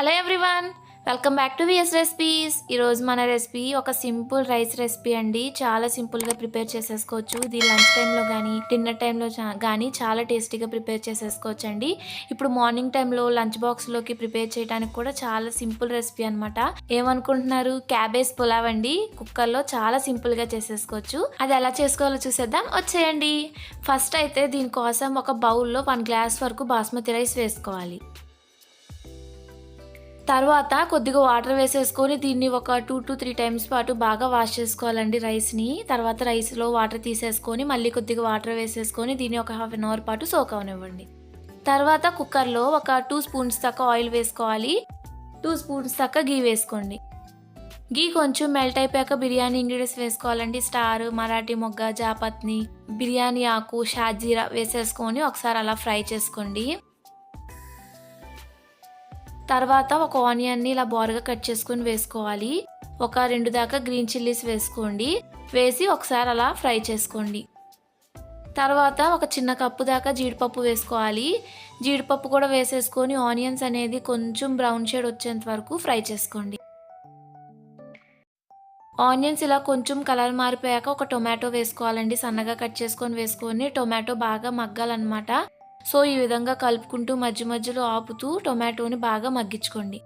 Hello everyone welcome back to VS recipes ఈరోజు మన recipe ఒక సింపుల్ రైస్ రెసిపీ అండి. చాలా సింపుల్గా ప్రిపేర్ చేసేసుకోవచ్చు. ఇది లంచ్ టైంలో కానీ డిన్నర్ టైంలో కానీ చాలా టేస్టీగా ప్రిపేర్ చేసేసుకోవచ్చు అండి ఇప్పుడు మార్నింగ్ టైంలో లంచ్ బాక్స్లోకి ప్రిపేర్ చేయడానికి కూడా చాలా సింపుల్ రెసిపీ అనమాట ఏమనుకుంటున్నారు? క్యాబేజ్ పులావ్ అండి. కుక్కర్లో చాలా సింపుల్గా చేసేసుకోవచ్చు. అది ఎలా చేసుకోవాలో చూసేద్దాం. వచ్చేయండి. ఫస్ట్ అయితే దీనికోసం ఒక బౌల్లో వన్ గ్లాస్ వరకు బాస్మతి రైస్ వేసుకోవాలి. తర్వాత కొద్దిగా వాటర్ వేసేసుకొని దీన్ని ఒక టూ టు త్రీ టైమ్స్ పాటు బాగా వాష్ చేసుకోవాలండి రైస్ని తర్వాత రైస్లో వాటర్ తీసేసుకొని మళ్ళీ కొద్దిగా వాటర్ వేసేసుకొని దీన్ని ఒక హాఫ్ అన్ అవర్ పాటు సోక్ అవనివ్వండి. తర్వాత కుక్కర్లో ఒక టూ స్పూన్స్ దాకా ఆయిల్ వేసుకోవాలి. టూ స్పూన్స్ దాకా గీ వేసుకోండి. గీ కొంచెం మెల్ట్ అయిపోయాక బిర్యానీ ఇంగ్రీడియంట్స్ వేసుకోవాలండి. స్టార్ మరాఠీ మొగ్గ జాపత్ని బిర్యానీ ఆకు షాజీరా వేసేసుకొని ఒకసారి అలా ఫ్రై చేసుకోండి. తర్వాత ఒక ఆనియన్ని ఇలా బోరగా కట్ చేసుకొని వేసుకోవాలి. ఒక రెండు దాకా గ్రీన్ చిల్లీస్ వేసుకోండి. వేసి ఒకసారి అలా ఫ్రై చేసుకోండి. తర్వాత ఒక చిన్న కప్పు దాకా జీడిపప్పు వేసుకోవాలి. జీడిపప్పు కూడా వేసేసుకొని ఆనియన్స్ అనేది కొంచెం బ్రౌన్ షేడ్ వచ్చేంత వరకు ఫ్రై చేసుకోండి. ఆనియన్స్ ఇలా కొంచెం కలర్ మారిపోయాక ఒక టొమాటో వేసుకోవాలండి. సన్నగా కట్ చేసుకొని వేసుకొని టొమాటో బాగా మగ్గాలన్నమాట. సో ఈ విధంగా కలుపుకుంటూ మధ్య మధ్యలో ఆపుతూ టొమాటోని బాగా మగ్గించుకోండి.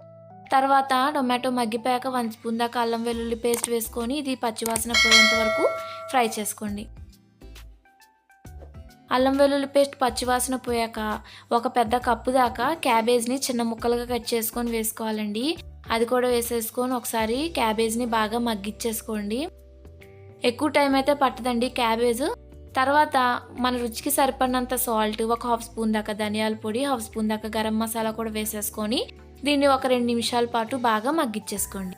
తర్వాత టొమాటో మగ్గిపోయాక వన్ స్పూన్ దాకా అల్లం వెల్లుల్లి పేస్ట్ వేసుకొని ఇది పచ్చివాసన పోయేంత వరకు ఫ్రై చేసుకోండి. అల్లం వెల్లుల్లి పేస్ట్ పచ్చివాసన పోయాక ఒక పెద్ద కప్పు దాకా క్యాబేజ్ని చిన్న ముక్కలుగా కట్ చేసుకొని వేసుకోవాలండి. అది కూడా వేసేసుకొని ఒకసారి క్యాబేజ్ని బాగా మగ్గిచ్చేసుకోండి ఎక్కువ టైం అయితే పట్టదండి క్యాబేజ్. తర్వాత మన రుచికి సరిపడినంత సాల్ట్ ఒక హాఫ్ స్పూన్ దాకా ధనియాల పొడి హాఫ్ స్పూన్ దాకా గరం మసాలా కూడా వేసేసుకొని దీన్ని ఒక రెండు నిమిషాల పాటు బాగా మగ్గిచ్చేసుకోండి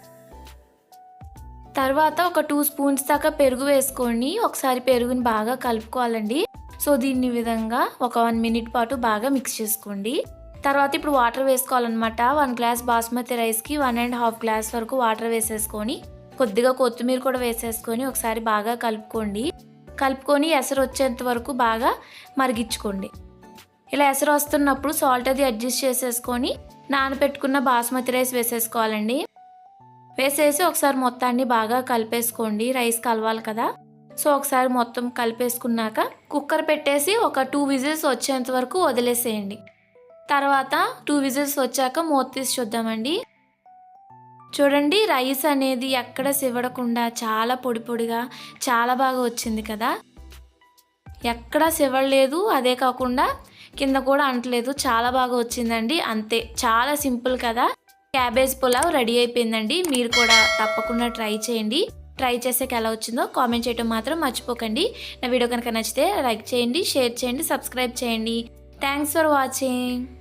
తర్వాత ఒక టూ స్పూన్స్ దాకా పెరుగు వేసుకొని ఒకసారి పెరుగుని బాగా కలుపుకోవాలండి. సో దీన్ని విధంగా ఒక వన్ మినిట్ పాటు బాగా మిక్స్ చేసుకోండి. తర్వాత ఇప్పుడు వాటర్ వేసుకోవాలన్నమాట. వన్ గ్లాస్ బాస్మతి రైస్కి వన్ అండ్ హాఫ్ గ్లాస్ వరకు వాటర్ వేసేసుకొని కొద్దిగా కొత్తిమీర కూడా వేసేసుకొని ఒకసారి బాగా కలుపుకోండి. కలుపుకొని ఎసరు వచ్చేంత వరకు బాగా మరిగించుకోండి. ఇలా ఎసరు వస్తున్నప్పుడు సాల్ట్ అది అడ్జస్ట్ చేసేసుకొని నానబెట్టుకున్న బాస్మతి రైస్ వేసేసుకోవాలండి. వేసేసి ఒకసారి మొత్తాన్ని బాగా కలిపేసుకోండి. రైస్ కలవాలి కదా. సో ఒకసారి మొత్తం కలిపేసుకున్నాక కుక్కర్ పెట్టేసి ఒక టూ విజిల్స్ వచ్చేంత వరకు వదిలేసేయండి. తర్వాత టూ విజిల్స్ వచ్చాక మూత తీసి చూద్దామండి. చూడండి రైస్ అనేది ఎక్కడ సివడకుండా చాలా పొడి పొడిగా చాలా బాగా వచ్చింది కదా. ఎక్కడ సివడలేదు అదే కాకుండా కింద కూడా అంటలేదు చాలా బాగా వచ్చిందండి అంతే. చాలా సింపుల్ కదా. క్యాబేజ్ పులావ్ రెడీ అయిపోయిందండి మీరు కూడా తప్పకుండా ట్రై చేయండి. ట్రై చేసాక ఎలా వచ్చిందో కామెంట్ చేయడం మాత్రం మర్చిపోకండి. నా వీడియో కనుక నచ్చితే లైక్ చేయండి షేర్ చేయండి సబ్స్క్రైబ్ చేయండి. Thanks for watching.